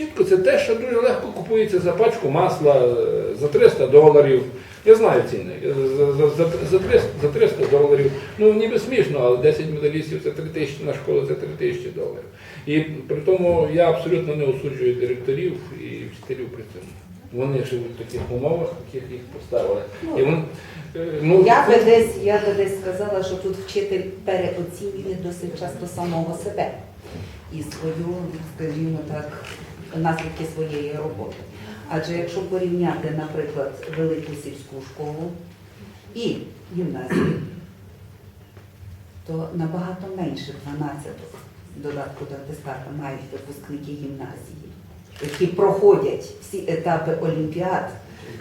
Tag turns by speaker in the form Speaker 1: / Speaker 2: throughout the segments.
Speaker 1: Чітко це те, що дуже легко купується за пачку масла е, за 300 доларів. Я знаю ціни. За, за, за, за, 300, за 300 доларів. Ну ніби смішно, але 10 медалістів це 3 тисячі на школу, це 3 тисячі доларів. І при тому я абсолютно не осуджую директорів і вчителів при цьому. Вони живуть в таких умовах, в яких їх поставили. І вони, е, ну,
Speaker 2: Я би десь, я би десь сказала, що тут вчитель переоцінює досить часто самого себе і свою, скажімо так, наслідки своєї роботи. Адже якщо порівняти, наприклад, велику сільську школу і гімназію, то набагато менше 12 додатку до атестата мають випускники гімназії, які проходять всі етапи олімпіад,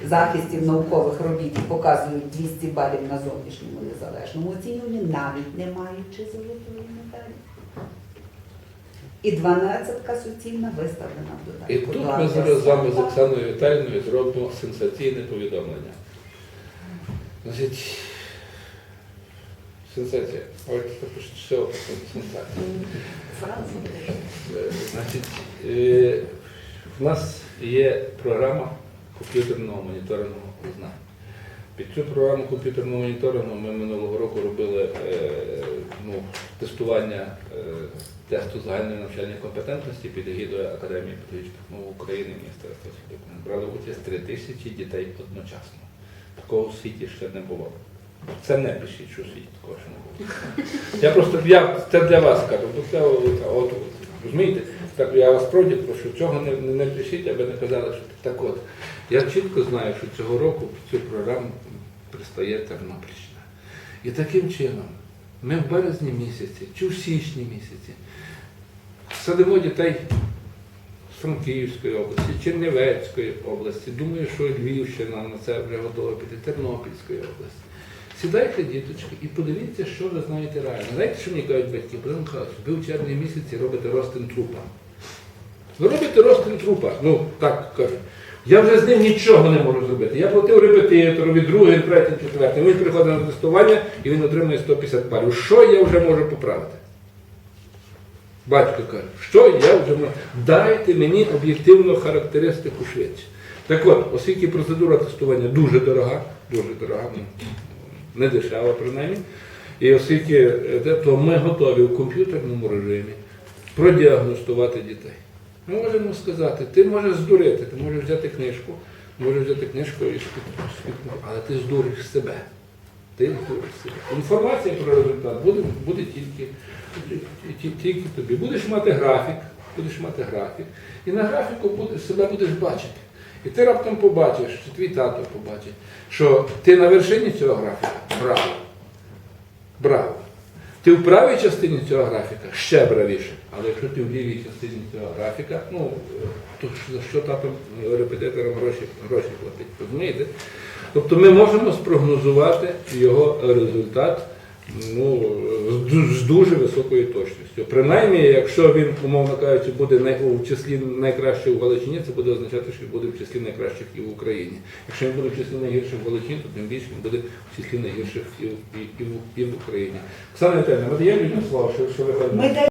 Speaker 2: захистів наукових робіт і показують 200 балів на зовнішньому незалежному оцінюванні, навіть не маючи золотої медалі. І 12-ка суцільна виставлена в додатку.
Speaker 1: І тут ми зараз з вами з. Оксаною Віталійовною зробимо сенсаційне повідомлення. Значить, сенсація. Пишуть, все, сенсація. Е, Значить, е, в нас є програма комп'ютерного моніторингу знань. Під цю програму комп'ютерного моніторингу ми минулого року робили е, тестування е, тесту загальної навчальної компетентності під егідою Академії педагогічних наук України Міністерства освіти. Брали участь 3 тисячі дітей одночасно. Такого в світі ще не було. Це не пишіть, що світі такого ще не було. Я просто я це для вас кажу, бо це от, розумієте, так я вас справді прошу, цього не, не пишіть, аби не казали, що так от. Я чітко знаю, що цього року під цю програму пристає Тернопільщина. І таким чином ми в березні місяці чи в січні місяці садимо дітей з Франківської області, Чернівецької області. Думаю, що Львівщина на це вже піти, Тернопільської області. Сідайте, діточки, і подивіться, що ви знаєте реально. Знаєте, що мені кажуть батьки? Богдан Михайлович, ви в червні місяці робите розтин трупа. Ви робите розтин трупа. Ну, так кажуть. Я вже з ним нічого не можу зробити. Я платив репетиторові, другий, третій, четвертий. Він приходить на тестування і він отримує 150 балів. Що я вже можу поправити? Батько каже, що я вже можу. Дайте мені об'єктивну характеристику швидше. Так от, оскільки процедура тестування дуже дорога, дуже дорога, ну, не дешева принаймні, і оскільки е, то ми готові в комп'ютерному режимі продіагностувати дітей. Ми можемо сказати, ти можеш здурити, ти можеш взяти книжку, можеш взяти книжку і але ти здуриш себе. Ти здуриш себе. Інформація про результат буде, буде тільки, ті- тільки тобі. Будеш мати графік, будеш мати графік, і на графіку буде, себе будеш бачити. І ти раптом побачиш, чи твій тато побачить, що ти на вершині цього графіка. Браво! Браво! Ти в правій частині цього графіка ще бравіше. Але якщо ти в лівій частині цього графіка, ну то за що тато репетиторам гроші, гроші платить? Розумієте? Тобто ми можемо спрогнозувати його результат ну, з дуже високою точністю. Принаймні, якщо він, умовно кажучи, буде най- у числі найкращих в Галичині, це буде означати, що він буде в числі найкращих і в Україні. Якщо він буде в числі найгірших в Галичині, то тим більше він буде в числі найгірших і в, і, і в, і в Україні. Оксана Віталіївна, от є людям слово, що, що ви?
Speaker 2: Ми